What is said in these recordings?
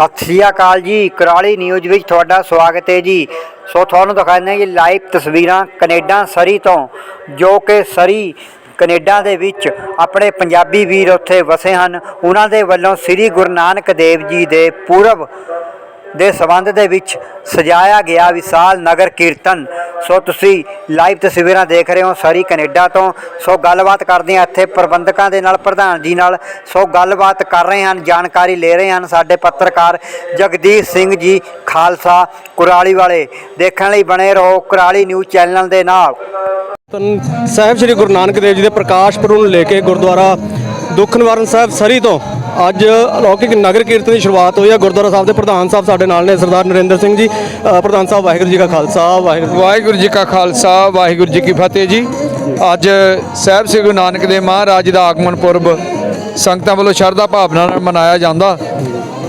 ਸਤਿ ਸ਼੍ਰੀ ਅਕਾਲ ਜੀ, ਕਰਾਲੀ ਨਿਊਜ਼ ਵਿੱਚ ਤੁਹਾਡਾ ਸਵਾਗਤ ਹੈ ਜੀ। ਸੋ ਤੁਹਾਨੂੰ ਦਿਖਾਉਂਦੇ ਹਾਂ ਜੀ ਲਾਈਵ ਤਸਵੀਰਾਂ ਕੈਨੇਡਾ ਸਰੀ ਤੋਂ, ਜੋ ਕਿ ਸਰੀ ਕੈਨੇਡਾ ਦੇ ਵਿੱਚ ਆਪਣੇ ਪੰਜਾਬੀ ਵੀਰ ਉੱਥੇ ਵਸੇ ਹਨ। ਉਹਨਾਂ ਦੇ ਵੱਲੋਂ ਸ੍ਰੀ ਗੁਰੂ ਨਾਨਕ ਦੇਵ ਜੀ ਦੇ ਪੂਰਬ ਦੇ ਸੰਬੰਧ ਦੇ ਵਿੱਚ ਸਜਾਇਆ ਗਿਆ ਵਿਸ਼ਾਲ ਨਗਰ ਕੀਰਤਨ। ਸੋ ਤੁਸੀਂ ਲਾਈਵ ਤਸਵੀਰਾਂ ਦੇਖ ਰਹੇ ਹੋ ਸਰੀ ਕੈਨੇਡਾ ਤੋਂ। ਸੋ ਗੱਲਬਾਤ ਕਰਦੇ ਹਾਂ ਇੱਥੇ ਪ੍ਰਬੰਧਕਾਂ ਦੇ ਨਾਲ, ਪ੍ਰਧਾਨ ਜੀ ਨਾਲ। ਸੋ ਗੱਲਬਾਤ ਕਰ ਰਹੇ ਹਨ, ਜਾਣਕਾਰੀ ਲੈ ਰਹੇ ਹਨ ਸਾਡੇ ਪੱਤਰਕਾਰ ਜਗਦੀਸ਼ ਸਿੰਘ ਜੀ ਖਾਲਸਾ ਕੁਰਾਲੀ ਵਾਲੇ। ਦੇਖਣ ਲਈ ਬਣੇ ਰਹੋ ਕੁਰਾਲੀ ਨਿਊਜ਼ ਚੈਨਲ ਦੇ ਨਾਲ। ਸਾਹਿਬ ਸ੍ਰੀ ਗੁਰੂ ਨਾਨਕ ਦੇਵ ਜੀ ਦੇ ਪ੍ਰਕਾਸ਼ ਪੁਰਬ ਨੂੰ ਲੈ ਕੇ ਗੁਰਦੁਆਰਾ ਦੁੱਖ ਨਿਵਾਰਨ ਸਾਹਿਬ ਸਰੀ ਤੋਂ ਅੱਜ ਅਲੌਕਿਕ ਨਗਰ ਕੀਰਤਨ ਦੀ ਸ਼ੁਰੂਆਤ ਹੋਈ ਹੈ ਗੁਰਦੁਆਰਾ ਸਾਹਿਬ ਦੇ ਪ੍ਰਧਾਨ ਸਾਹਿਬ ਸਾਡੇ ਨਾਲ ਨੇ, ਸਰਦਾਰ ਨਰਿੰਦਰ ਸਿੰਘ ਜੀ। ਪ੍ਰਧਾਨ ਸਾਹਿਬ, ਵਾਹਿਗੁਰੂ ਜੀ ਕਾ ਖਾਲਸਾ, ਵਾਹਿਗੁਰੂ ਜੀ- ਵਾਹਿਗੁਰੂ ਜੀ ਕਾ ਖਾਲਸਾ, ਵਾਹਿਗੁਰੂ ਜੀ ਕੀ ਫਤਿਹ ਜੀ। ਅੱਜ ਸਾਹਿਬ ਸ੍ਰੀ ਗੁਰੂ ਨਾਨਕ ਦੇਵ ਮਹਾਰਾਜ ਦਾ ਆਗਮਨ ਪੁਰਬ ਸੰਗਤਾਂ ਵੱਲੋਂ ਸ਼ਰਧਾ ਭਾਵਨਾ ਨਾਲ ਮਨਾਇਆ ਜਾਂਦਾ।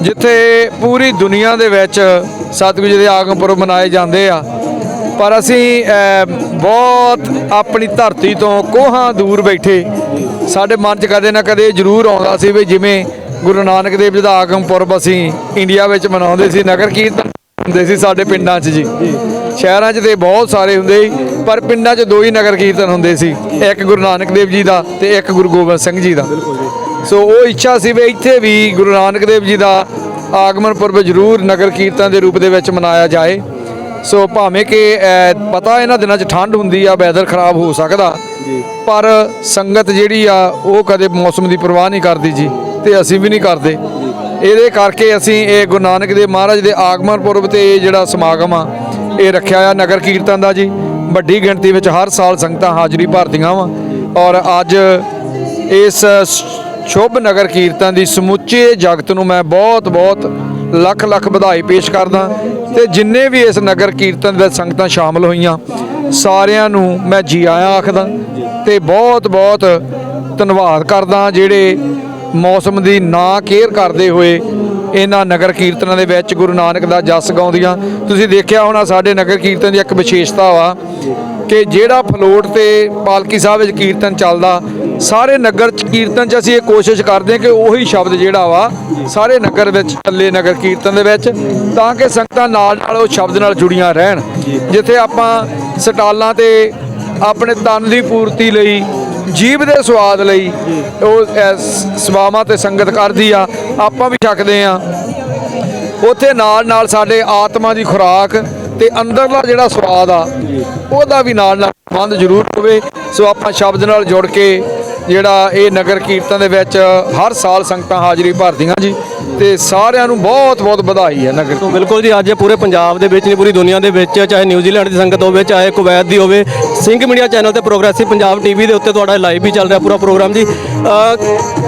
ਜਿੱਥੇ ਪੂਰੀ ਦੁਨੀਆ ਦੇ ਵਿੱਚ ਸਤਿਗੁਰੂ ਜੀ ਦੇ ਆਗਮਨ ਪੁਰਬ ਮਨਾਏ ਜਾਂਦੇ ਆ। ਪਰ ਅਸੀਂ ਬਹੁਤ ਆਪਣੀ ਧਰਤੀ ਤੋਂ ਕੋਹਾਂ ਦੂਰ ਬੈਠੇ। ਸਾਡੇ ਮਨ 'ਚ ਕਦੇ ਨਾ ਕਦੇ ਜ਼ਰੂਰ ਆਉਂਦਾ ਸੀ ਵੀ ਜਿਵੇਂ ਗੁਰੂ ਨਾਨਕ ਦੇਵ ਜੀ ਦਾ ਆਗਮ ਪੁਰਬ ਅਸੀਂ ਇੰਡੀਆ ਵਿੱਚ ਮਨਾਉਂਦੇ ਸੀ, ਨਗਰ ਕੀਰਤਨ ਹੁੰਦੇ ਸੀ ਸਾਡੇ ਪਿੰਡਾਂ 'ਚ ਜੀ। ਸ਼ਹਿਰਾਂ 'ਚ ਤੇ ਬਹੁਤ ਸਾਰੇ ਹੁੰਦੇ ਪਰ ਪਿੰਡਾਂ 'ਚ ਦੋ ਹੀ ਨਗਰ ਕੀਰਤਨ ਹੁੰਦੇ ਸੀ, ਇੱਕ ਗੁਰੂ ਨਾਨਕ ਦੇਵ ਜੀ ਦਾ ਤੇ ਇੱਕ ਗੁਰੂ ਗੋਬਿੰਦ ਸਿੰਘ ਜੀ ਦਾ। ਸੋ ਉਹ ਇੱਛਾ ਸੀ ਵੀ ਇੱਥੇ ਵੀ ਗੁਰੂ ਨਾਨਕ ਦੇਵ ਜੀ ਦਾ ਆਗਮਨ ਪੁਰਬ ਜ਼ਰੂਰ ਨਗਰ ਕੀਰਤਨ ਦੇ ਰੂਪ ਦੇ ਵਿੱਚ ਮਨਾਇਆ ਜਾਏ। ਸੋ ਭਾਵੇਂ ਕਿ ਪਤਾ ਇਹਨਾਂ ਦਿਨਾਂ 'ਚ ਠੰਡ ਹੁੰਦੀ ਆ ਵੈਦਰ ਖਰਾਬ ਹੋ ਸਕਦਾ, ਪਰ ਸੰਗਤ ਜਿਹੜੀ ਆ, ਉਹ ਕਦੇ ਮੌਸਮ ਦੀ ਪਰਵਾਹ ਨਹੀਂ ਕਰਦੀ ਜੀ। ਤੇ ਅਸੀਂ ਵੀ ਨਹੀਂ ਕਰਦੇ। ਇਹਦੇ ਕਰਕੇ ਅਸੀਂ ਇਹ ਗੁਰੂ ਨਾਨਕ ਦੇਵ ਮਹਾਰਾਜ ਦੇ ਆਗਮਨ ਪੁਰਬ ਤੇ ਇਹ ਜਿਹੜਾ ਸਮਾਗਮ ਆ, ਇਹ ਰੱਖਿਆ ਆ ਨਗਰ ਕੀਰਤਨ ਦਾ ਜੀ। ਵੱਡੀ ਗਿਣਤੀ ਵਿੱਚ ਹਰ ਸਾਲ ਸੰਗਤਾਂ ਹਾਜ਼ਰੀ ਭਰਦੀਆਂ ਵਾ। ਔਰ ਅੱਜ ਇਸ ਸ਼ੁਭ ਨਗਰ ਕੀਰਤਨ ਦੀ ਸਮੁੱਚੇ ਜਗਤ ਨੂੰ ਮੈਂ ਬਹੁਤ ਬਹੁਤ ਲੱਖ ਲੱਖ ਵਧਾਈ ਪੇਸ਼ ਕਰਦਾ ਤੇ ਜਿੰਨੇ ਵੀ ਇਸ ਨਗਰ ਕੀਰਤਨ ਵਿੱਚ ਸੰਗਤਾਂ ਸ਼ਾਮਲ ਹੋਈਆਂ, ਸਾਰਿਆਂ ਨੂੰ ਮੈਂ ਜੀ ਆਇਆਂ ਆਖਦਾ। ਤੇ ਬਹੁਤ ਬਹੁਤ ਧੰਨਵਾਦ ਕਰਦਾ ਜਿਹੜੇ ਮੌਸਮ ਦੀ ਨਾ ਕੇਅਰ ਕਰਦੇ ਹੋਏ ਇਹਨਾਂ ਨਗਰ ਕੀਰਤਨਾਂ ਦੇ ਵਿੱਚ ਗੁਰੂ ਨਾਨਕ ਦਾ ਜਸ ਗਾਉਂਦੀਆਂ। ਤੁਸੀਂ ਦੇਖਿਆ ਹੋਣਾ ਸਾਡੇ ਨਗਰ ਕੀਰਤਨ ਦੀ ਇੱਕ ਵਿਸ਼ੇਸ਼ਤਾ ਵਾ ਕਿ ਜਿਹੜਾ ਫਲੋਟ ਤੇ ਪਾਲਕੀ ਸਾਹਿਬ ਵਿੱਚ ਕੀਰਤਨ ਚੱਲਦਾ, ਸਾਰੇ ਨਗਰ ਚ ਕੀਰਤਨ ਚ ਅਸੀਂ ਇਹ ਕੋਸ਼ਿਸ਼ ਕਰਦੇ ਹਾਂ ਕਿ ਉਹੀ ਸ਼ਬਦ ਜਿਹੜਾ ਵਾ ਸਾਰੇ ਨਗਰ ਵਿੱਚ ਚੱਲੇ ਨਗਰ ਕੀਰਤਨ ਦੇ ਵਿੱਚ, ਤਾਂ ਕਿ ਸੰਗਤਾਂ ਨਾਲ ਨਾਲ ਉਹ ਸ਼ਬਦ ਨਾਲ ਜੁੜੀਆਂ ਰਹਿਣ। ਜਿੱਥੇ ਆਪਾਂ ਸਟਾਲਾਂ ਤੇ ਆਪਣੇ ਤਨ ਦੀ ਪੂਰਤੀ ਲਈ ਜੀਵ ਦੇ ਸਵਾਦ ਲਈ ਉਹ ਸੇਵਾਵਾਂ ਤੇ ਸੰਗਤ ਕਰਦੀ ਆ। ਆਪਾਂ ਵੀ ਛਕਦੇ ਆ। ਉੱਥੇ ਨਾਲ ਨਾਲ ਸਾਡੇ ਆਤਮਾ ਦੀ ਖੁਰਾਕ ਤੇ ਅੰਦਰਲਾ ਜਿਹੜਾ ਸਵਾਦ ਆ ਉਹਦਾ ਵੀ ਨਾਲ ਨਾਲ ਸੰਬੰਧ ਜ਼ਰੂਰ ਹੋਵੇ। ਸੋ ਆਪਾਂ ਸ਼ਬਦ ਨਾਲ ਜੁੜ ਕੇ ਜਿਹੜਾ ਇਹ ਨਗਰ ਕੀਰਤਨ ਦੇ ਵਿੱਚ ਹਰ ਸਾਲ ਸੰਗਤਾਂ ਹਾਜ਼ਰੀ ਭਰਦੀਆਂ ਜੀ ਤੇ ਸਾਰਿਆਂ ਨੂੰ ਬਹੁਤ ਬਹੁਤ ਵਧਾਈ ਹੈ ਨਗਰ ਸੋ ਬਿਲਕੁਲ ਜੀ ਅੱਜ ਪੂਰੇ ਪੰਜਾਬ ਦੇ ਵਿੱਚ ਨਹੀਂ ਪੂਰੀ ਦੁਨੀਆ ਦੇ ਵਿੱਚ ਚਾਹੇ ਨਿਊਜ਼ੀਲੈਂਡ ਦੀ ਸੰਗਤ ਹੋਵੇ ਚਾਹੇ ਕੁਵੈਤ ਦੀ ਹੋਵੇ ਸਿੰਘ ਮੀਡੀਆ ਚੈਨਲ ਤੇ ਪ੍ਰੋਗਰੈਸਿਵ ਪੰਜਾਬ ਟੀਵੀ ਦੇ ਉੱਤੇ ਤੁਹਾਡਾ ਲਾਈਵ ਵੀ ਚੱਲ ਰਿਹਾ ਪੂਰਾ ਪ੍ਰੋਗਰਾਮ ਜੀ।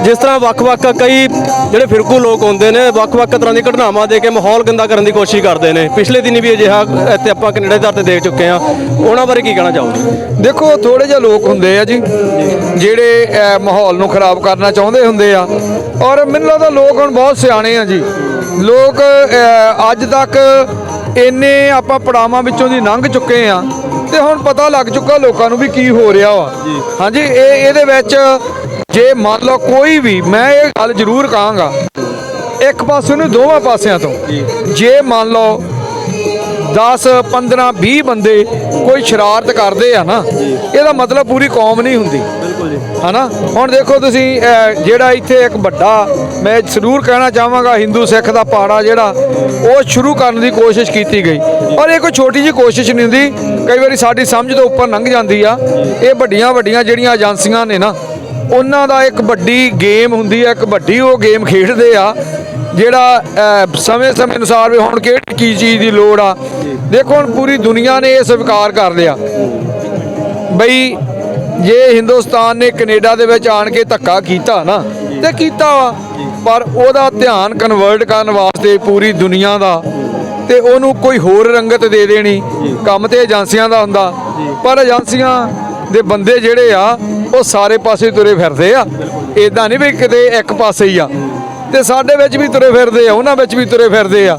ਜਿਸ ਤਰ੍ਹਾਂ ਵੱਖ-ਵੱਖ ਕਈ ਜਿਹੜੇ ਫਿਰਕੂ ਲੋਕ ਹੁੰਦੇ ਨੇ ਵੱਖ-ਵੱਖ ਤਰ੍ਹਾਂ ਦੀ ਘਟਨਾਵਾਂ ਦੇ ਕੇ ਮਾਹੌਲ ਗੰਦਾ ਕਰਨ ਦੀ ਕੋਸ਼ਿਸ਼ ਕਰਦੇ ਨੇ। ਪਿਛਲੇ ਦਿਨੀ ਵੀ ਅਜਿਹਾ ਇੱਥੇ ਆਪਾਂ ਕੈਨੇਡਾ ਦੇ ਦਰ ਤੇ ਦੇਖ ਚੁੱਕੇ ਆ ਉਹਨਾਂ ਬਾਰੇ ਕੀ ਕਹਿਣਾ ਚਾਹੋਗੇ? ਦੇਖੋ ਥੋੜੇ ਜਿਹੇ ਲੋਕ ਹੁੰਦੇ ਆ ਜੀ ਜਿਹੜੇ ਅਹ, ਮਾਹੌਲ ਨੂੰ ਖਰਾਬ ਕਰਨਾ ਚਾਹੁੰਦੇ ਹੁੰਦੇ ਆ। ਔਰ ਮੈਨੂੰ ਲੱਗਦਾ ਲੋਕ ਹੁਣ ਬਹੁਤ ਸਿਆਣੇ ਆ ਜੀ। ਲੋਕ ਅੱਜ ਤੱਕ ਇੰਨੇ ਆਪਾਂ ਪੜਾਵਾਂ ਵਿੱਚੋਂ ਦੀ ਲੰਘ ਚੁੱਕੇ ਆ। ਤੇ ਹੁਣ ਪਤਾ ਲੱਗ ਚੁੱਕਾ ਲੋਕਾਂ ਨੂੰ ਵੀ ਕੀ ਹੋ ਰਿਹਾ ਵਾ। ਹਾਂਜੀ ਇਹ ਇਹਦੇ ਵਿੱਚ ਜੇ ਮੰਨ ਲਓ ਕੋਈ ਵੀ ਮੈਂ ਇਹ ਗੱਲ ਜ਼ਰੂਰ ਕਹਾਂਗਾ। ਇੱਕ ਪਾਸੇ ਨੂੰ ਦੋਵਾਂ ਪਾਸਿਆਂ ਤੋਂ। ਜੇ। ਮੰਨ ਲਓ 10 15 20 ਬੰਦੇ ਕੋਈ ਸ਼ਰਾਰਤ ਕਰਦੇ ਆ ਨਾ ਇਹਦਾ ਮਤਲਬ ਪੂਰੀ ਕੌਮ ਨਹੀਂ ਹੁੰਦੀ। ਬਿਲਕੁਲ ਜੀ ਹਨਾ? ਹੁਣ ਦੇਖੋ ਤੁਸੀਂ ਜਿਹੜਾ ਇੱਥੇ ਇੱਕ ਵੱਡਾ, ਮੈਂ ਜ਼ਰੂਰ ਕਹਿਣਾ ਚਾਹਾਂਗਾ ਹਿੰਦੂ ਸਿੱਖ ਦਾ ਪਾੜਾ ਜਿਹੜਾ, ਉਹ ਸ਼ੁਰੂ ਕਰਨ ਦੀ ਕੋਸ਼ਿਸ਼ ਕੀਤੀ ਗਈ। ਔਰ ਇਹ ਕੋਈ ਛੋਟੀ ਜਿਹੀ ਕੋਸ਼ਿਸ਼ ਨਹੀਂ ਹੁੰਦੀ। ਕਈ ਵਾਰੀ ਸਾਡੀ ਸਮਝ ਤੋਂ ਉੱਪਰ ਲੰਘ ਜਾਂਦੀ ਆ। ਇਹ ਵੱਡੀਆਂ ਵੱਡੀਆਂ ਜਿਹੜੀਆਂ ਏਜੰਸੀਆਂ ਨੇ ਨਾ, ਉਹਨਾਂ ਦਾ ਇੱਕ ਵੱਡੀ ਗੇਮ ਹੁੰਦੀ ਆ, ਇੱਕ ਵੱਡੀ ਉਹ ਗੇਮ ਖੇਡਦੇ ਆ, ਜਿਹੜਾ ਸਮੇਂ-ਸਮੇਂ ਅਨੁਸਾਰ ਵੀ ਹੁਣ ਕਿਹੜੀ ਕੀ ਚੀਜ਼ ਦੀ ਲੋੜ ਆ। ਦੇਖੋ ਹੁਣ ਪੂਰੀ ਦੁਨੀਆ ਨੇ ਇਹ ਸਵੀਕਾਰ ਕਰ ਲਿਆ। ਬਈ ਜੇ ਹਿੰਦੁਸਤਾਨ ਨੇ ਕੈਨੇਡਾ ਦੇ ਵਿੱਚ ਆਣ ਕੇ ਧੱਕਾ ਕੀਤਾ ਨਾ, ਤੇ ਕੀਤਾ ਵਾ। ਪਰ ਉਹਦਾ ਧਿਆਨ ਕਨਵਰਟ ਕਰਨ ਵਾਸਤੇ ਪੂਰੀ ਦੁਨੀਆ ਦਾ, ਤੇ ਉਹਨੂੰ ਕੋਈ ਹੋਰ ਰੰਗਤ ਦੇ ਦੇਣੀ। ਕੰਮ ਤੇ ਏਜੰਸੀਆਂ ਦਾ ਹੁੰਦਾ, ਪਰ ਏਜੰਸੀਆਂ ਦੇ ਬੰਦੇ ਜਿਹੜੇ ਆ, ਉਹ ਸਾਰੇ ਪਾਸੇ ਤੁਰੇ ਫਿਰਦੇ ਆ। ਇਦਾਂ ਨਹੀਂ ਵੀ ਕਿਤੇ ਇੱਕ ਪਾਸੇ ਹੀ ਆ। ਤੇ ਸਾਡੇ ਵਿੱਚ ਵੀ ਤੁਰੇ ਫਿਰਦੇ ਆ, ਉਹਨਾਂ ਵਿੱਚ ਵੀ ਤੁਰੇ ਫਿਰਦੇ ਆ।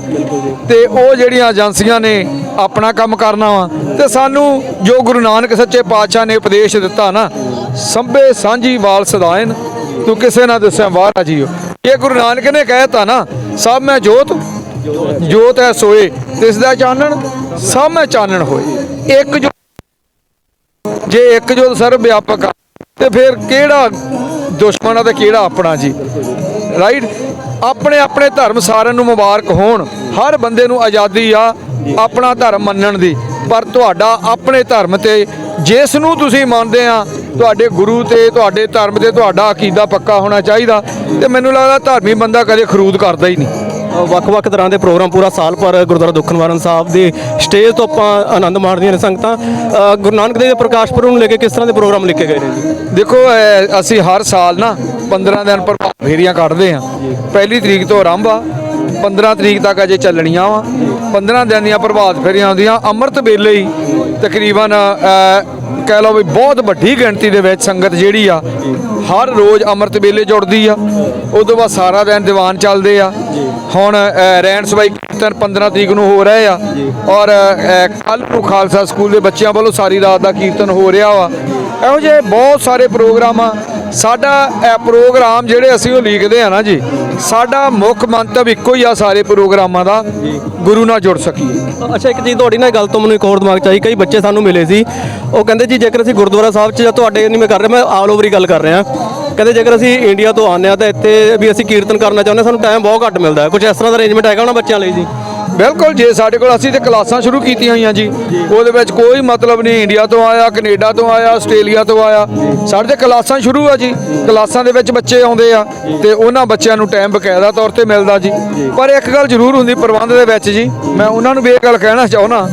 ਤੇ ਉਹ ਜਿਹੜੀਆਂ ਏਜੰਸੀਆਂ ਨੇ ਆਪਣਾ ਕੰਮ ਕਰਨਾ ਵਾ, ਤੇ ਸਾਨੂੰ ਜੋ ਗੁਰੂ ਨਾਨਕ ਸੱਚੇ ਪਾਤਸ਼ਾਹ ਨੇ ਉਪਦੇਸ਼ ਦਿੱਤਾ ਨਾ ਸੰਭੇ ਸਾਂਝੀ ਵਾਲ ਸਦਾਇਨ, ਤੂੰ ਕਿਸੇ ਨਾ ਦੱਸਿਆ ਬਾਹਰ ਆ ਜੀਓ ਇਹ ਗੁਰੂ ਨਾਨਕ ਨੇ ਕਹਿਤਾ ਨਾ, ਸਭ ਮੈਂ ਜੋਤ ਜੋਤ ਹੈ ਸੋਏ, ਤਿਸ ਦਾ ਚਾਨਣ, ਸਭ ਮੈਂ ਚਾਨਣ ਹੋਏ। ਇੱਕ ਜੋ ਜੇ ਇੱਕ ਜੋਤ ਸਰਬ ਵਿਆਪਕ ਆ, ਤੇ ਫਿਰ ਕਿਹੜਾ ਦੁਸ਼ਮਣ ਆ ਤੇ ਕਿਹੜਾ ਆਪਣਾ ਜੀ? ਰਾਈਟ ਆਪਣੇ ਆਪਣੇ ਧਰਮ ਸਾਰਿਆਂ ਨੂੰ ਮੁਬਾਰਕ ਹੋਣ। ਹਰ ਬੰਦੇ ਨੂੰ ਆਜ਼ਾਦੀ ਆ ਆਪਣਾ ਧਰਮ ਮੰਨਣ ਦੀ। ਪਰ ਤੁਹਾਡਾ ਆਪਣੇ ਧਰਮ ਤੇ ਜਿਸ ਨੂੰ ਤੁਸੀਂ ਮੰਨਦੇ ਆ, ਤੁਹਾਡੇ ਗੁਰੂ ਤੇ, ਤੁਹਾਡੇ ਧਰਮ ਤੇ ਤੁਹਾਡਾ ਅਕੀਦਾ ਪੱਕਾ ਹੋਣਾ ਚਾਹੀਦਾ। ਤੇ ਮੈਨੂੰ ਲੱਗਦਾ ਧਰਮੀ ਬੰਦਾ ਕਦੇ ਖਰੂਦ ਕਰਦਾ ਹੀ ਨਹੀਂ। ਵੱਖ-ਵੱਖ ਤਰ੍ਹਾਂ ਦੇ ਪ੍ਰੋਗਰਾਮ ਪੂਰਾ ਸਾਲ ਭਰ ਗੁਰਦੁਆਰਾ ਦੁੱਖਨਵਾਰਨ ਸਾਹਿਬ ਦੇ ਸਟੇਜ ਤੋਂ ਆਪਾਂ ਆਨੰਦ ਮਾਣਦੀਆਂ ਨੇ ਸੰਗਤਾਂ। ਗੁਰੂ ਨਾਨਕ ਦੇਵ ਪ੍ਰਕਾਸ਼ ਪੁਰਬ ਨੂੰ ਲੈ ਕੇ ਕਿਸ ਤਰ੍ਹਾਂ ਦੇ ਪ੍ਰੋਗਰਾਮ ਲਿਖੇ ਗਏ ਨੇ ਜੀ? ਦੇਖੋ ਅਸੀਂ ਹਰ ਸਾਲ ਨਾ 15 ਦਿਨ ਪ੍ਰਭਾਤ ਫੇਰੀਆਂ ਕੱਢਦੇ ਆ ਪਹਿਲੀ ਤਰੀਕ ਤੋਂ ਆਰੰਭ ਆ 15 ਤਰੀਕ ਤੱਕ ਅਜੇ ਚੱਲਣੀਆਂ ਵਾ। 15 ਦਿਨ ਦੀਆਂ ਪ੍ਰਭਾਤ ਫੇਰੀਆਂ ਆਉਂਦੀਆਂ, ਅੰਮ੍ਰਿਤ ਵੇਲੇ ਹੀ ਤਕਰੀਬਨ ਕਹਿ ਲਓ ਵੀ ਬਹੁਤ ਵੱਡੀ ਗਿਣਤੀ ਦੇ ਵਿੱਚ ਸੰਗਤ ਜਿਹੜੀ ਆ, ਹਰ ਰੋਜ਼ ਅੰਮ੍ਰਿਤ ਵੇਲੇ ਜੁੜਦੀ ਆ। ਉਸ ਤੋਂ ਬਾਅਦ ਸਾਰਾ ਦਿਨ ਦੀਵਾਨ ਚੱਲਦੇ ਆ। ਹੁਣ ਅਹ, ਰਹਿਣ ਸਬਾਈ ਕੀਰਤਨ 15 ਤਰੀਕ ਨੂੰ ਹੋ ਰਹੇ ਆ ਔਰ ਕੱਲ ਨੂੰ ਖਾਲਸਾ ਸਕੂਲ ਦੇ ਬੱਚਿਆਂ ਵੱਲੋਂ ਸਾਰੀ ਰਾਤ ਦਾ ਕੀਰਤਨ ਹੋ ਰਿਹਾ ਵਾ। ਇਹੋ ਜਿਹੇ ਬਹੁਤ ਸਾਰੇ ਪ੍ਰੋਗਰਾਮ ਆ। ਸਾਡਾ ਇਹ ਪ੍ਰੋਗਰਾਮ ਜਿਹੜੇ ਅਸੀਂ ਉਹ ਲਿਖਦੇ ਆ ਨਾ ਜੀ ਸਾਡਾ ਮੁੱਖ ਮੰਤਵ ਇੱਕੋ ਹੀ ਆ ਸਾਰੇ ਪ੍ਰੋਗਰਾਮਾਂ ਦਾ ਗੁਰੂ ਨਾਲ ਜੁੜ ਸਕੀਏ। ਅੱਛਾ ਇੱਕ ਚੀਜ਼ ਤੁਹਾਡੀ ਨਾਲ ਗੱਲ ਤੋਂ ਮੈਨੂੰ ਇੱਕ ਹੋਰ ਦਿਮਾਗ ਚ ਆਈ ਕਈ ਬੱਚੇ ਸਾਨੂੰ ਮਿਲੇ ਸੀ। ਉਹ ਕਹਿੰਦੇ ਜੀ ਜੇਕਰ ਅਸੀਂ ਗੁਰਦੁਆਰਾ ਸਾਹਿਬ 'ਚ ਜਾਂ ਤੁਹਾਡੇ ਨਹੀਂ ਮੈਂ ਕਰ ਰਿਹਾ ਮੈਂ ਆਲ ਓਵਰ ਹੀ ਗੱਲ ਕਰ ਰਿਹਾ। ਕਹਿੰਦੇ ਜੇਕਰ ਅਸੀਂ ਇੰਡੀਆ ਤੋਂ ਆਉਂਦੇ ਆ ਤਾਂ ਇੱਥੇ ਵੀ ਅਸੀਂ ਕੀਰਤਨ ਕਰਨਾ ਚਾਹੁੰਦੇ ਸਾਨੂੰ ਟਾਈਮ ਬਹੁਤ ਘੱਟ ਮਿਲਦਾ ਹੈ। ਕੁਝ ਇਸ ਤਰ੍ਹਾਂ ਦਾ ਅਰੇਂਜਮੈਂਟ ਹੈਗਾ ਉਹਨਾਂ ਬੱਚਿਆਂ ਲਈ ਜੀ? ਬਿਲਕੁਲ ਜੇ, ਸਾਡੇ ਕੋਲ ਅਸੀਂ ਤੇ ਕਲਾਸਾਂ ਸ਼ੁਰੂ ਕੀਤੀਆਂ ਹੋਈਆਂ ਜੀ। ਉਹਦੇ ਵਿੱਚ ਕੋਈ ਮਤਲਬ ਨਹੀਂ, ਇੰਡੀਆ ਤੋਂ ਆਇਆ, ਕੈਨੇਡਾ ਤੋਂ ਆਇਆ, ਆਸਟ੍ਰੇਲੀਆ ਤੋਂ ਆਇਆ। ਸਾਡੇ ਤੇ ਕਲਾਸਾਂ ਸ਼ੁਰੂ ਆ ਜੀ। ਕਲਾਸਾਂ ਦੇ ਵਿੱਚ ਬੱਚੇ ਆਉਂਦੇ ਆ ਤੇ ਉਹਨਾਂ ਬੱਚਿਆਂ ਨੂੰ ਟਾਈਮ ਬਕਾਇਦਾ ਤੌਰ ਤੇ ਮਿਲਦਾ ਜੀ। ਪਰ ਇੱਕ ਗੱਲ ਜ਼ਰੂਰ ਹੁੰਦੀ ਪ੍ਰਬੰਧ ਦੇ ਵਿੱਚ ਜੀ, ਮੈਂ ਉਹਨਾਂ ਨੂੰ ਵੀ ਇਹ ਗੱਲ ਕਹਿਣਾ ਚਾਹੁੰਦਾ,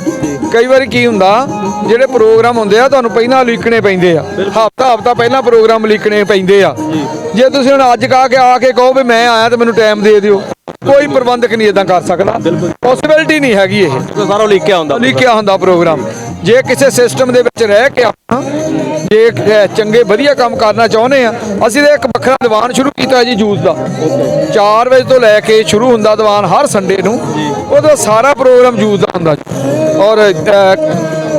ਕਈ ਵਾਰੀ ਕੀ ਹੁੰਦਾ, ਜਿਹੜੇ ਪ੍ਰੋਗਰਾਮ ਹੁੰਦੇ ਆ, ਤੁਹਾਨੂੰ ਪਹਿਲਾਂ ਲਿਖਣੇ ਪੈਂਦੇ ਆ। ਹਫਤਾ ਹਫਤਾ ਪਹਿਲਾਂ ਪ੍ਰੋਗਰਾਮ ਲਿਖਣੇ ਪੈਂਦੇ ਆ। ਜੇ ਤੁਸੀਂ ਹੁਣ ਅੱਜ ਕਾ ਕੇ ਆ ਕੇ ਕਹੋ ਵੀ ਮੈਂ ਆਇਆ ਤੇ ਮੈਨੂੰ ਟਾਈਮ ਦੇ ਦਿਓ। ਕੋਈ ਪ੍ਰਬੰਧਕ ਨਹੀਂ ਇਦਾਂ ਕਰ ਸਕਦਾ। ਪੋਸੀਬਿਲਟੀ ਨਹੀਂ ਹੈਗੀ ਇਹ। ਸਾਰਾ ਲਿਖਿਆ ਹੁੰਦਾ ਲਿਖਿਆ ਹੁੰਦਾ ਪ੍ਰੋਗਰਾਮ ਜੇ ਕਿਸੇ ਸਿਸਟਮ ਦੇ ਵਿੱਚ ਰਹਿ ਕੇ ਆਪਾਂ ਜੇ ਚੰਗੇ ਵਧੀਆ ਕੰਮ ਕਰਨਾ ਚਾਹੁੰਦੇ ਆ ਅਸੀਂ ਤਾਂ ਇੱਕ ਵੱਖਰਾ ਦੀਵਾਨ ਸ਼ੁਰੂ ਕੀਤਾ ਜੀ ਜੂਸ ਦਾ। 4 ਵਜੇ ਤੋਂ ਲੈ ਕੇ ਸ਼ੁਰੂ ਹੁੰਦਾ ਦੀਵਾਨ ਹਰ ਸੰਡੇ ਨੂੰ। ਉਹਦਾ ਸਾਰਾ ਪ੍ਰੋਗਰਾਮ ਜੂਸ ਦਾ ਹੁੰਦਾ। ਔਰ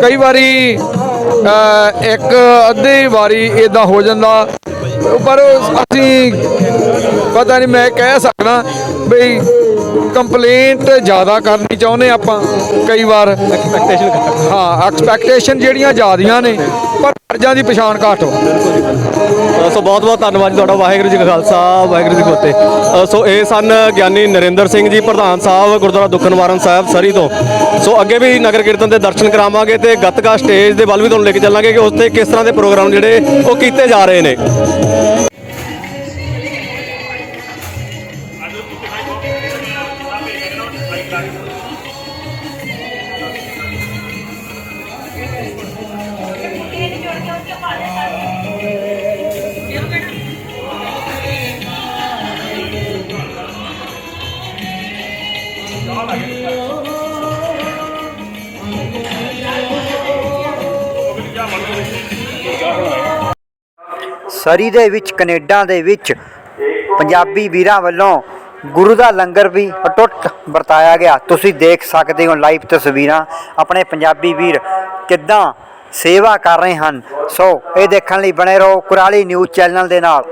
ਕਈ ਵਾਰੀ ਇੱਕ ਅੱਧੀ ਵਾਰੀ ਇਦਾਂ ਹੋ ਜਾਂਦਾ। ਪਰ ਅਸੀਂ ਪਤਾ ਨਹੀਂ ਮੈਂ ਕਹਿ ਸਕਦਾ ਬਈ ਕੰਪਲੇਂਟ ਜ਼ਿਆਦਾ ਕਰਨੀ ਚਾਹੁੰਦੇ ਆਪਾਂ ਕਈ ਵਾਰ। ਐਕਸਪੈਕਟੇਸ਼ਨ ਹਾਂ ਐਕਸਪੈਕਟੇਸ਼ਨ ਜਿਹੜੀਆਂ ਜ਼ਿਆਦੀਆਂ ਨੇ ਪਰ ਫਰਜ਼ਾਂ ਦੀ ਪਛਾਣ ਘੱਟ ਅ, ਸੋ ਬਹੁਤ ਬਹੁਤ ਧੰਨਵਾਦ ਜੀ ਤੁਹਾਡਾ ਵਾਹਿਗੁਰੂ ਜੀ ਕਾ ਖਾਲਸਾ ਵਾਹਿਗੁਰੂ ਜੀ ਕੀ ਫਤਿਹ। ਸੋ ਇਹ ਸਨ ਗਿਆਨੀ ਨਰਿੰਦਰ ਸਿੰਘ ਜੀ ਪ੍ਰਧਾਨ ਸਾਹਿਬ ਗੁਰਦੁਆਰਾ ਦੁੱਖਨਵਾਰਨ ਸਾਹਿਬ ਸਰੀ ਤੋਂ। ਸੋ ਅੱਗੇ ਵੀ ਨਗਰ ਕੀਰਤਨ ਦੇ ਦਰਸ਼ਨ ਕਰਾਵਾਂਗੇ ਤੇ ਗੱਤਕਾ ਸਟੇਜ ਦੇ ਵੱਲ ਵੀ ਤੁਹਾਨੂੰ ਲੈ ਕੇ ਚੱਲਾਂਗੇ ਕਿ ਉੱਥੇ ਕਿਸ ਤਰ੍ਹਾਂ ਦੇ ਪ੍ਰੋਗਰਾਮ ਜਿਹੜੇ ਉਹ ਕੀਤੇ ਜਾ ਰਹੇ ਨੇ। ਸਰੀ ਦੇ ਵਿੱਚ ਕੈਨੇਡਾ ਦੇ ਵਿੱਚ ਪੰਜਾਬੀ ਵੀਰਾਂ ਵੱਲੋਂ ਗੁਰੂ ਦਾ ਲੰਗਰ ਵੀ ਅਟੁੱਟ ਵਰਤਾਇਆ ਗਿਆ। ਤੁਸੀਂ ਦੇਖ ਸਕਦੇ ਹੋ ਲਾਈਵ ਤਸਵੀਰਾਂ। ਆਪਣੇ ਪੰਜਾਬੀ ਵੀਰ ਕਿੱਦਾਂ ਸੇਵਾ ਕਰ ਰਹੇ ਹਨ। ਸੋ ਇਹ ਦੇਖਣ ਲਈ ਬਣੇ ਰਹੋ ਕੁਰਾਲੀ ਨਿਊਜ਼ ਚੈਨਲ ਦੇ ਨਾਲ।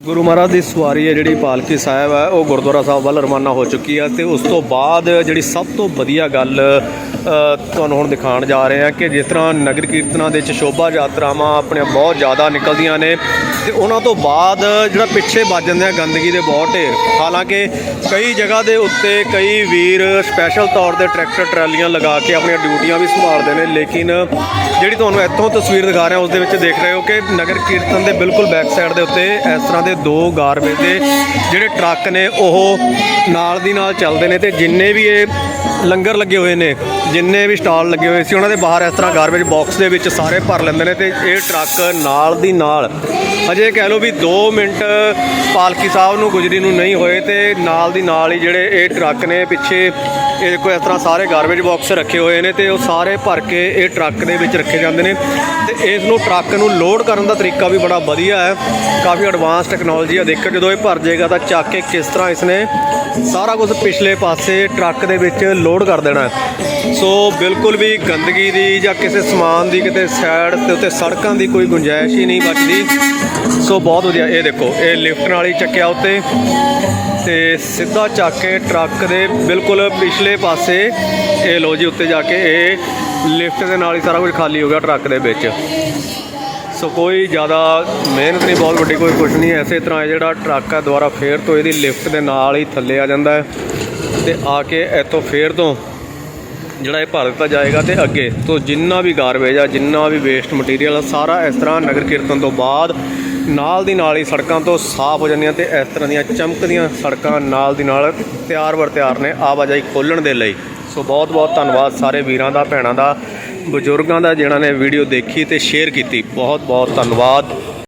ਗੁਰੂ ਮਹਾਰਾਜ ਦੀ ਸਵਾਰੀ ਹੈ ਜਿਹੜੀ ਪਾਲਕੀ ਸਾਹਿਬ ਹੈ, ਉਹ ਗੁਰਦੁਆਰਾ ਸਾਹਿਬ ਵੱਲ ਰਵਾਨਾ ਹੋ ਚੁੱਕੀ ਹੈ ਤੇ ਉਸ ਤੋਂ ਬਾਅਦ ਜਿਹੜੀ ਸਭ ਤੋਂ ਵਧੀਆ ਗੱਲ ਤੁਹਾਨੂੰ ਹੁਣ ਦਿਖਾਉਣ ਜਾ ਰਹੇ ਹਾਂ ਕਿ ਜਿਸ ਤਰ੍ਹਾਂ ਨਗਰ ਕੀਰਤਨਾਂ ਦੇ ਵਿੱਚ ਸ਼ੋਭਾ ਯਾਤਰਾਵਾਂ ਆਪਣੀਆਂ ਬਹੁਤ ਜ਼ਿਆਦਾ ਨਿਕਲਦੀਆਂ ਨੇ ਤੇ ਉਹਨਾਂ ਤੋਂ ਬਾਅਦ ਜਿਹੜਾ ਪਿੱਛੇ ਵੱਜ ਜਾਂਦੇ ਆ ਗੰਦਗੀ ਦੇ ਬਹੁਤ ਢੇਰ। ਹਾਲਾਂਕਿ ਕਈ ਜਗ੍ਹਾ ਦੇ ਉੱਤੇ ਕਈ ਵੀਰ ਸਪੈਸ਼ਲ ਤੌਰ ਤੇ ਟਰੈਕਟਰ, ਟਰਾਲੀਆਂ ਲਗਾ ਕੇ ਆਪਣੀਆਂ ਡਿਊਟੀਆਂ ਵੀ ਸੰਭਾਲਦੇ ਨੇ, ਲੇਕਿਨ ਜਿਹੜੀ ਤੁਹਾਨੂੰ ਇੱਥੋਂ ਤਸਵੀਰ ਦਿਖਾ ਰਿਹਾ, ਉਸ ਦੇ ਵਿੱਚ ਦੇਖ ਰਹੇ ਹੋ ਕਿ ਨਗਰ ਕੀਰਤਨ ਦੇ ਬਿਲਕੁਲ ਬੈਕ ਸਾਈਡ ਦੇ ਉੱਤੇ ਇਸ ਤਰ੍ਹਾਂ ਦੇ ਦੋ ਗਾਰਬੇਜ ਦੇ ਜਿਹੜੇ ਟਰੱਕ ਨੇ, ਉਹ ਨਾਲ ਦੀ ਨਾਲ ਚੱਲਦੇ ਨੇ ਤੇ ਜਿੰਨੇ ਵੀ ਇਹ ਲੰਗਰ ਲੱਗੇ ਹੋਏ ਨੇ, ਜਿੰਨੇ ਵੀ ਸਟਾਲ ਲੱਗੇ ਹੋਏ ਸੀ, ਉਹਨਾਂ ਦੇ ਬਾਹਰ ਇਸ ਤਰ੍ਹਾਂ ਗਾਰਬੇਜ ਬਾਕਸ ਦੇ ਵਿੱਚ ਸਾਰੇ ਭਰ ਲੈਂਦੇ ਨੇ ਤੇ ਇਹ ਟਰੱਕ ਨਾਲ ਦੀ ਨਾਲ ਅਜੇ ਕਹਿ ਲਓ ਵੀ 2 ਮਿੰਟ ਪਾਲਕੀ ਸਾਹਿਬ ਨੂੰ ਗੁਜਰੀ ਨੂੰ ਨਹੀਂ ਹੋਏ ਤੇ ਨਾਲ ਦੀ ਨਾਲ ਹੀ ਜਿਹੜੇ ਇਹ ਟਰੱਕ ਨੇ, ਪਿੱਛੇ ਇਹ ਦੇਖੋ ਇਸ ਤਰ੍ਹਾਂ ਸਾਰੇ ਗਾਰਬੇਜ ਬਾਕਸ ਰੱਖੇ ਹੋਏ ਨੇ ਤੇ ਉਹ ਸਾਰੇ ਭਰ ਕੇ ਇਹ ਟਰੱਕ ਦੇ ਵਿੱਚ ਰੱਖੇ ਜਾਂਦੇ ਨੇ ਤੇ ਇਸ ਨੂੰ ਟਰੱਕ ਨੂੰ ਲੋਡ ਕਰਨ ਦਾ ਤਰੀਕਾ ਵੀ ਬੜਾ ਵਧੀਆ ਹੈ, ਕਾਫੀ ਐਡਵਾਂਸ ਟੈਕਨੋਲੋਜੀ ਆ ਦੇਖੋ ਜਦੋਂ ਇਹ ਭਰ ਜਾਏਗਾ ਤਾਂ ਚੱਕ ਕੇ ਕਿਸ ਤਰ੍ਹਾਂ ਇਸਨੇ ਸਾਰਾ ਕੁਝ ਪਿਛਲੇ ਪਾਸੇ ਟਰੱਕ ਦੇ ਵਿੱਚ ਲੋਡ ਕਰ ਦੇਣਾ ਸੋ ਬਿਲਕੁਲ ਵੀ ਗੰਦਗੀ ਦੀ ਜਾਂ ਕਿਸੇ ਸਮਾਨ ਦੀ, ਕਿਤੇ ਸਾਈਡ ਤੇ ਉੱਤੇ ਸੜਕਾਂ ਦੀ ਕੋਈ ਗੁੰਜਾਇਸ਼ ਹੀ ਨਹੀਂ ਬਚਦੀ। ਸੋ ਬਹੁਤ ਵਧੀਆ, ਇਹ ਦੇਖੋ, ਇਹ ਲਿਫਟ ਨਾਲ ਹੀ ਚੱਕਿਆ ਉੱਤੇ। ਤੇ ਸਿੱਧਾ ਚੱਕ ਕੇ ਟਰੱਕ ਦੇ ਬਿਲਕੁਲ ਪਿਛਲੇ ਪਾਸੇ ਇਹ ਲੋ ਜੀ, ਉੱਤੇ ਜਾ ਕੇ ਇਹ ਲਿਫਟ ਦੇ ਨਾਲ ਹੀ ਸਾਰਾ ਕੁਝ ਖਾਲੀ ਹੋ ਗਿਆ ਟਰੱਕ ਦੇ ਵਿੱਚ। ਸੋ ਕੋਈ ਜ਼ਿਆਦਾ ਮਿਹਨਤ ਨਹੀਂ, ਬਹੁਤ ਵੱਡੀ ਕੋਈ ਕੁਝ ਨਹੀਂ ਐਸੇ ਤਰ੍ਹਾਂ ਇਹ ਜਿਹੜਾ ਟਰੱਕ ਹੈ, ਦੁਬਾਰਾ ਫੇਰ ਤੋਂ ਇਹਦੀ ਲਿਫਟ ਦੇ ਨਾਲ ਹੀ ਥੱਲੇ ਆ ਜਾਂਦਾ ਹੈ ਤੇ ਆ ਕੇ ਇੱਥੋਂ ਫੇਰ ਤੋਂ ਜਿਹੜਾ ਇਹ ਭਰ ਦਿੱਤਾ ਜਾਏਗਾ ਤੇ ਅੱਗੇ ਤੋਂ ਜਿੰਨਾ ਵੀ ਗਾਰਬੇਜ ਆ, ਜਿੰਨਾ ਵੀ ਵੇਸਟ ਮਟੀਰੀਅਲ ਆ, ਸਾਰਾ ਇਸ ਤਰ੍ਹਾਂ ਨਗਰ ਕੀਰਤਨ ਤੋਂ ਬਾਅਦ ਨਾਲ ਦੀ ਨਾਲ ਹੀ ਸੜਕਾਂ ਤੋਂ ਸਾਫ਼ ਹੋ ਜਾਂਦੀਆਂ ਤੇ ਇਸ ਤਰ੍ਹਾਂ ਦੀਆਂ ਚਮਕਦੀਆਂ ਸੜਕਾਂ ਨਾਲ ਦੀ ਨਾਲ ਤਿਆਰ ਬਰ ਤਿਆਰ ਨੇ ਆਵਾਜਾਈ ਖੋਲਣ ਦੇ ਲਈ। ਸੋ ਬਹੁਤ ਬਹੁਤ ਧੰਨਵਾਦ ਸਾਰੇ ਵੀਰਾਂ ਦਾ, ਭੈਣਾਂ ਦਾ। ਬਜ਼ੁਰਗਾਂ ਦਾ ਜਿਨ੍ਹਾਂ ਨੇ ਵੀਡੀਓ ਦੇਖੀ ਤੇ ਸ਼ੇਅਰ ਕੀਤੀ ਬਹੁਤ ਬਹੁਤ ਧੰਨਵਾਦ।